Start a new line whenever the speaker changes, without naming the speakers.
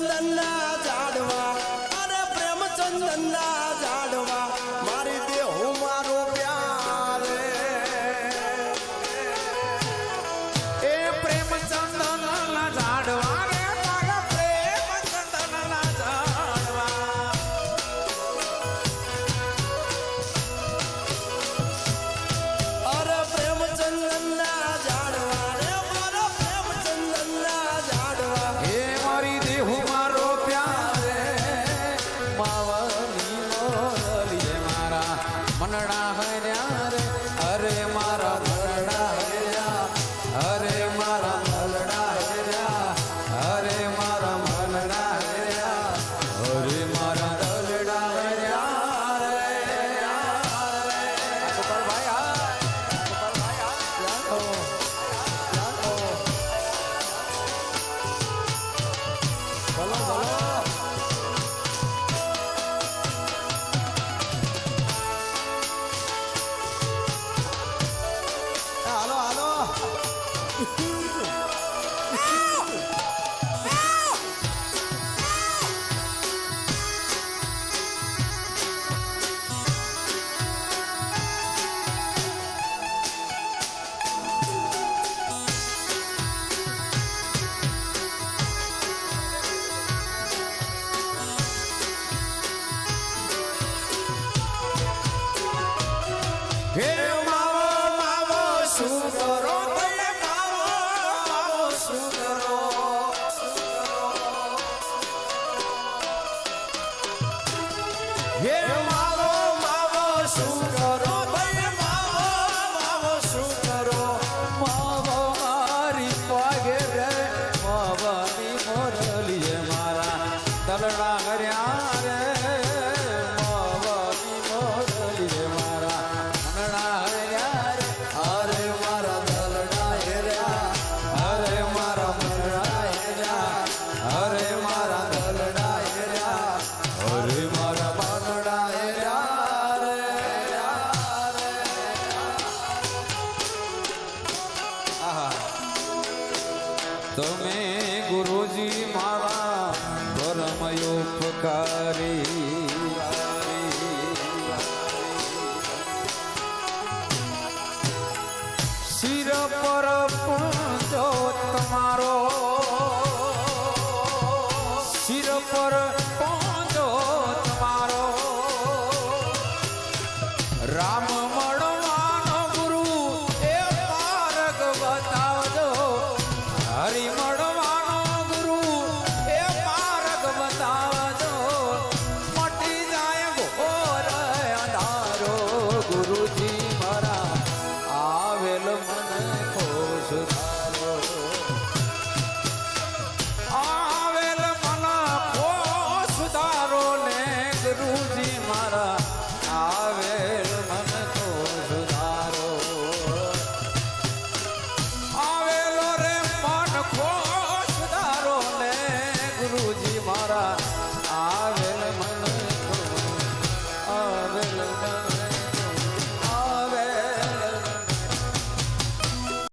la la Hare
હે માવો માવો શું કરો તમે માવો માવો શું કરો હે માવો માવો શું તમે ગુરુજી મારા પરમયોપકારી શિર પર જો તમારો. શિર પર cross.